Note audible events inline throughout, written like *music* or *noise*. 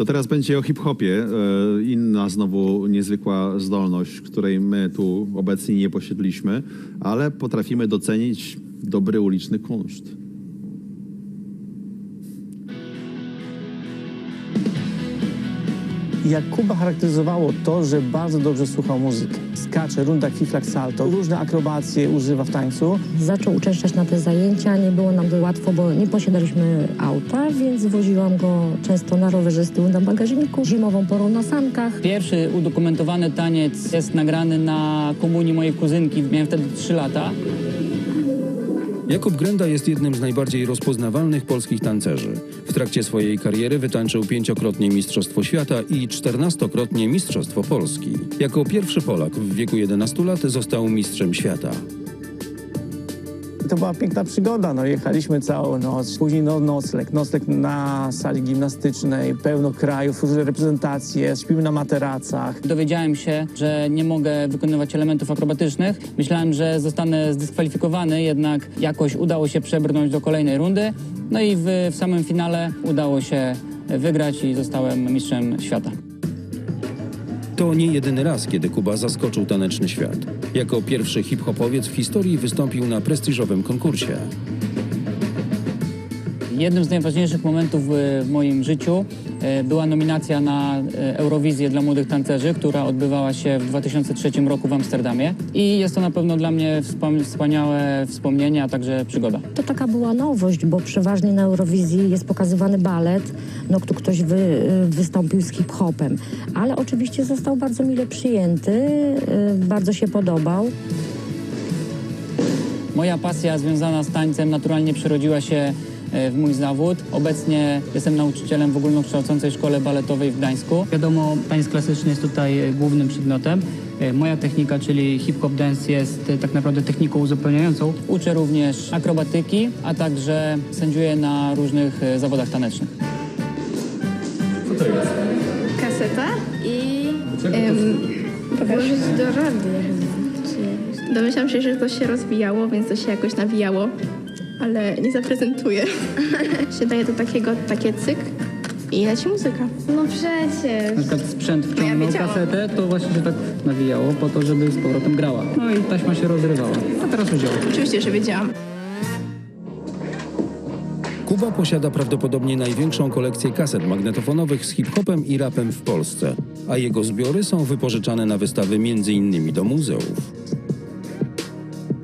To teraz będzie o hip-hopie. E, Inna znowu niezwykła zdolność, której my tu obecni nie posiedliśmy, ale potrafimy docenić dobry uliczny kunszt. Jakuba charakteryzowało to, że bardzo dobrze słuchał muzyki. Skacze, runda fiflak salto, różne akrobacje używa w tańcu. Zaczął uczęszczać na te zajęcia, nie było nam to łatwo, bo nie posiadaliśmy auta, więc woziłam go często na rowerze z tyłu na bagażniku, zimową porą na sankach. Pierwszy udokumentowany taniec jest nagrany na komunii mojej kuzynki. Miałem wtedy 3 lata. Jakub Grenda jest jednym z najbardziej rozpoznawalnych polskich tancerzy. W trakcie swojej kariery wytańczył pięciokrotnie Mistrzostwo Świata i czternastokrotnie Mistrzostwo Polski. Jako pierwszy Polak w wieku 11 lat został mistrzem świata. To była piękna przygoda, no jechaliśmy całą noc. Później no, nocleg, nocleg na sali gimnastycznej, pełno krajów, różne reprezentacje, śpimy na materacach. Dowiedziałem się, że nie mogę wykonywać elementów akrobatycznych. Myślałem, że zostanę zdyskwalifikowany, jednak jakoś udało się przebrnąć do kolejnej rundy. No i w, w samym finale udało się wygrać i zostałem mistrzem świata. To nie jedyny raz, kiedy Kuba zaskoczył taneczny świat. Jako pierwszy hip-hopowiec w historii wystąpił na prestiżowym konkursie. Jednym z najważniejszych momentów w moim życiu była nominacja na e, Eurowizję dla młodych tancerzy, która odbywała się w 2003 roku w Amsterdamie. I jest to na pewno dla mnie wspaniałe wspomnienie, a także przygoda. To taka była nowość, bo przeważnie na Eurowizji jest pokazywany balet, no tu ktoś wy, wystąpił z hip-hopem. Ale oczywiście został bardzo mile przyjęty, bardzo się podobał. Moja pasja związana z tańcem naturalnie przerodziła się e, w mój zawód. Obecnie jestem nauczycielem w ogólnokształcącej szkole baletowej w Gdańsku. Wiadomo, taniec klasyczny jest tutaj e, głównym przedmiotem. E, Moja technika, czyli hip-hop dance jest tak naprawdę techniką uzupełniającą. Uczę również akrobatyki, a także sędziuję na różnych zawodach tanecznych. kaseta i włożyć do rady. Domyślam się, że to się rozwijało, więc to się jakoś nawijało, ale nie zaprezentuję. *laughs* się daje do takiego takie cyk i leci muzyka. No przecież. Na przykład sprzęt wciągnął wiedziałam. kasetę, to właśnie się tak nawijało po to, żeby z powrotem grała. No i taśma się rozrywała. A teraz już działa. Oczywiście, że wiedziałam. Kuba posiada prawdopodobnie największą kolekcję kaset magnetofonowych z hip-hopem i rapem w Polsce, a jego zbiory są wypożyczane na wystawy m.in. do muzeów.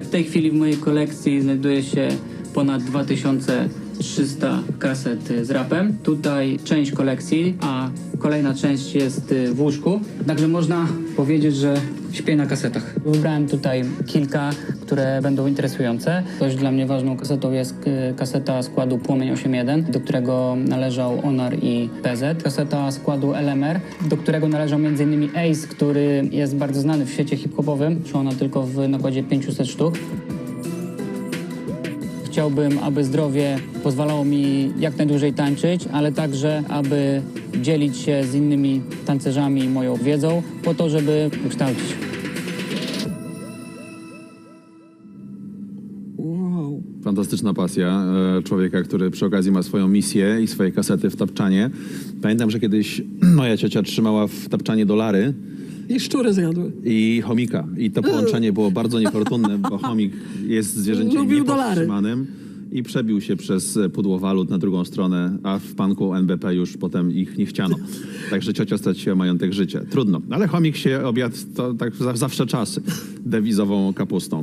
W tej chwili w mojej kolekcji znajduje się ponad 2300 kaset z rapem. Tutaj część kolekcji, a kolejna część jest y, w łóżku. Także można powiedzieć, że śpię na kasetach. Wybrałem tutaj kilka, które będą interesujące. Dość dla mnie ważną kasetą jest y, kaseta składu Płomień 8.1, do którego należał Onar i PZ. Kaseta składu LMR, do którego należał m.in. Ace, który jest bardzo znany w świecie hip-hopowym. Szła ona tylko w nakładzie 500 sztuk. Chciałbym, aby zdrowie pozwalało mi jak najdłużej tańczyć, ale także, aby dzielić się z innymi tancerzami moją wiedzą, po to, żeby ukształcić. Fantastyczna pasja e, człowieka, który przy okazji ma swoją misję i swoje kasety w tapczanie. Pamiętam, że kiedyś *clears throat* moja ciocia trzymała w tapczanie dolary I szczury zjadły. i chomika. I to połączenie było bardzo niefortunne, bo *laughs* chomik jest zwierzęciem Lubił niepowstrzymanym i przebił się przez pudło walut na drugą stronę, a w banku NBP już potem ich nie chciano. Także ciocia straciła majątek życia. Trudno. Ale chomik się obiad to tak za- zawsze czasy dewizową kapustą.